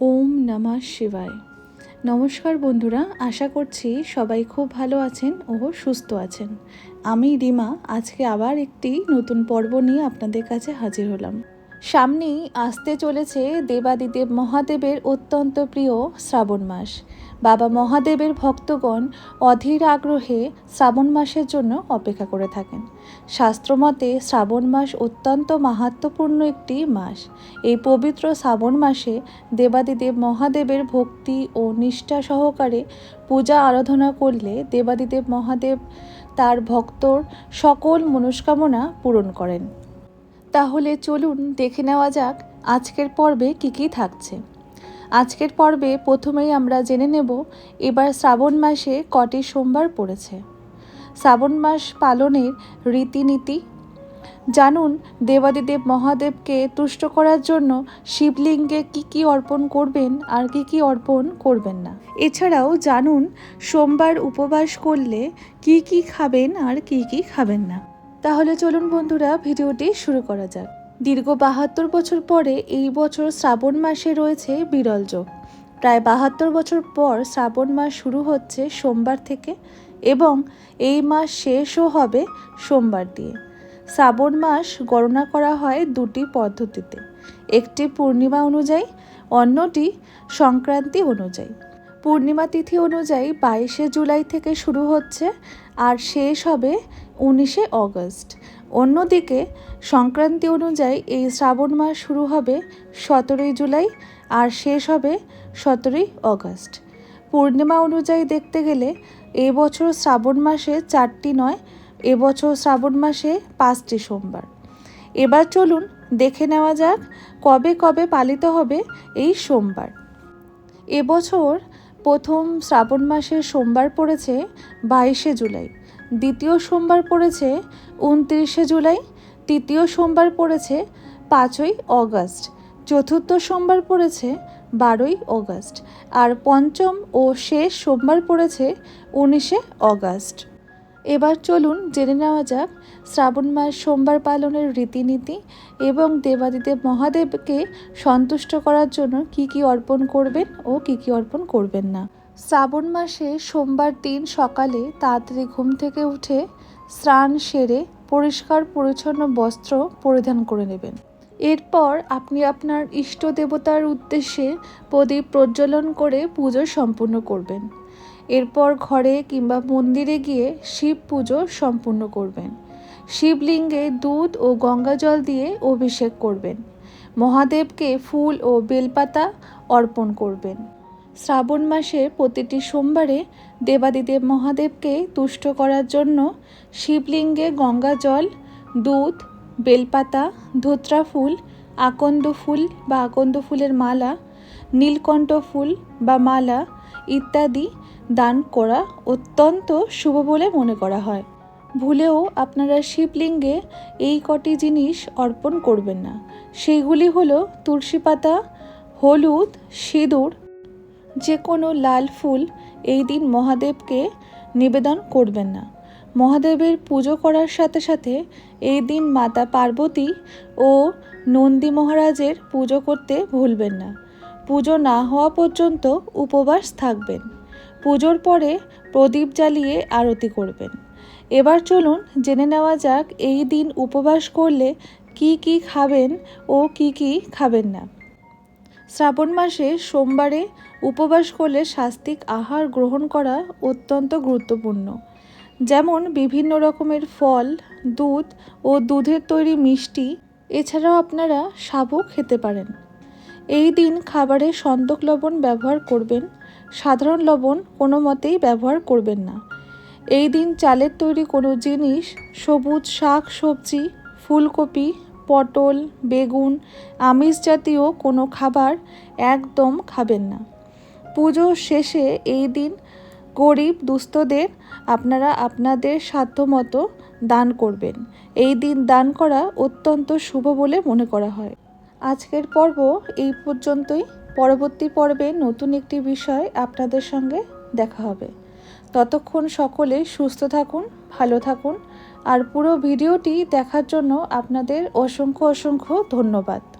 ওম নমা শিবায়। নমস্কার বন্ধুরা, আশা করছি সবাই খুব ভালো আছেন ও সুস্থ আছেন। আমি রিমা, আজকে আবার একটি নতুন পর্ব নিয়ে আপনাদের কাছে হাজির হলাম। সামনেই আসতে চলেছে দেবাদিদেব মহাদেবের অত্যন্ত প্রিয় শ্রাবণ মাস। বাবা মহাদেবের ভক্তগণ অধীর আগ্রহে শ্রাবণ মাসের জন্য অপেক্ষা করে থাকেন। শাস্ত্রমতে শ্রাবণ মাস অত্যন্ত মাহাত্মপূর্ণ একটি মাস। এই পবিত্র শ্রাবণ মাসে দেবাদিদেব মহাদেবের ভক্তি ও নিষ্ঠা সহকারে পূজা আরাধনা করলে দেবাদিদেব মহাদেব তার ভক্তর সকল মনস্কামনা পূরণ করেন। তাহলে চলুন দেখে নেওয়া যাক আজকের পর্বে কী কী থাকছে। আজকের পর্বে প্রথমেই আমরা জেনে নেব, এবার শ্রাবণ মাসে কটি সোমবার পড়েছে। শ্রাবণ মাস পালনের রীতিনীতি। জানুন, দেবাদিদেব মহাদেবকে তুষ্ট করার জন্য শিবলিঙ্গে কি কি অর্পণ করবেন আর কি কি অর্পণ করবেন না। এছাড়াও জানুন, সোমবার উপবাস করলে কি কি খাবেন আর কি কি খাবেন না। তাহলে চলুন বন্ধুরা, ভিডিওটি শুরু করা যাক। দীর্ঘ বাহাত্তর বছর পরে এই বছর শ্রাবণ মাসে রয়েছে বিরল যোগ। প্রায় বাহাত্তর বছর পর শ্রাবণ মাস শুরু হচ্ছে সোমবার থেকে এবং এই মাস শেষও হবে সোমবার দিয়ে। শ্রাবণ মাস গণনা করা হয় দুটি পদ্ধতিতে, একটি পূর্ণিমা অনুযায়ী, অন্যটি সংক্রান্তি অনুযায়ী। পূর্ণিমা তিথি অনুযায়ী বাইশে জুলাই থেকে শুরু হচ্ছে, আর শেষ হবে উনিশে অগস্ট। অন্যদিকে, সংক্রান্তি অনুযায়ী এই শ্রাবণ মাস শুরু হবে সতেরোই জুলাই আর শেষ হবে সতেরোই অগস্ট। পূর্ণিমা অনুযায়ী দেখতে গেলে এবছর শ্রাবণ মাসে চারটি নয় এবছর শ্রাবণ মাসে পাঁচটি সোমবার। এবার চলুন দেখে নেওয়া যাক কবে কবে পালিত হবে এই সোমবার। এবছর প্রথম শ্রাবণ মাসের সোমবার পড়েছে বাইশে জুলাই। দ্বিতীয় সোমবার পড়েছে উনত্রিশে জুলাই, তৃতীয় সোমবার পড়েছে পাঁচই অগস্ট, চতুর্থ সোমবার পড়েছে বারোই অগস্ট, আর পঞ্চম ও শেষ সোমবার পড়েছে উনিশে অগস্ট। এবার চলুন জেনে নেওয়া যাক শ্রাবণ মাস সোমবার পালনের রীতিনীতি এবং দেবাদিদেব মহাদেবকে সন্তুষ্ট করার জন্য কি কি অর্পণ করবেন ও কি কি অর্পণ করবেন না। শ্রাবণ মাসে সোমবার দিন সকালে তাড়াতাড়ি ঘুম থেকে উঠে স্নান সেরে পরিষ্কার পরিচ্ছন্ন বস্ত্র পরিধান করে নেবেন। এরপর আপনি আপনার ইষ্ট দেবতার উদ্দেশ্যে প্রদীপ প্রজ্বলন করে পুজো সম্পূর্ণ করবেন। এরপর ঘরে কিংবা মন্দিরে গিয়ে শিব পুজো সম্পূর্ণ করবেন। শিবলিঙ্গে দুধ ও গঙ্গা জল দিয়ে অভিষেক করবেন। মহাদেবকে ফুল ও বেলপাতা অর্পণ করবেন। শ্রাবণ মাসে প্রতিটি সোমবারে দেবাদিদেব মহাদেবকে তুষ্ট করার জন্য শিবলিঙ্গে গঙ্গা জল, দুধ, বেলপাতা, ধোত্রা ফুল, আকন্দ ফুল বা আকন্দ ফুলের মালা, নীলকণ্ঠ ফুল বা মালা ইত্যাদি দান করা অত্যন্ত শুভ বলে মনে করা হয়। ভুলেও আপনারা শিবলিঙ্গে এই কটি জিনিস অর্পণ করবেন না। সেইগুলি হলো তুলসী পাতা, হলুদ, সিঁদুর যে কোনো লাল ফুল এই দিন মহাদেবকে নিবেদন করবেন না। মহাদেবের পুজো করার সাথে সাথে এই দিন মাতা পার্বতী ও নন্দী মহারাজের পুজো করতে ভুলবেন না। পুজো না হওয়া পর্যন্ত উপবাস থাকবেন। পুজোর পরে প্রদীপ জ্বালিয়ে আরতি করবেন। এবার চলুন জেনে নেওয়া যাক এই দিন উপবাস করলে কি কি খাবেন ও কি কি খাবেন না। শ্রাবণ মাসে সোমবারে উপবাস করলে শাস্তিক আহার গ্রহণ করা অত্যন্ত গুরুত্বপূর্ণ। যেমন বিভিন্ন রকমের ফল, দুধ ও দুধের তৈরি মিষ্টি, এছাড়াও আপনারা সাবও খেতে পারেন। এই দিন খাবারে সন্দক লবণ ব্যবহার করবেন, সাধারণ লবণ কোনো মতেই ব্যবহার করবেন না। এই দিন চালের তৈরি কোনো জিনিস, সবুজ শাক, সবজি, ফুলকপি পটল, বেগুন, আমিষ জাতীয় কোনো খাবার একদম খাবেন না। পুজো শেষে এই দিন গরিব দুস্থদের আপনারা আপনাদের সাধ্যমতো দান করবেন। এই দিন দান করা অত্যন্ত শুভ বলে মনে করা হয়। আজকের পর্ব এই পর্যন্তই। পরবর্তী পর্বে নতুন একটি বিষয় আপনাদের সঙ্গে দেখা হবে। ততক্ষণ সকলে সুস্থ থাকুন, ভালো থাকুন। আর পুরো ভিডিওটি দেখার জন্য আপনাদের অসংখ্য অসংখ্য ধন্যবাদ।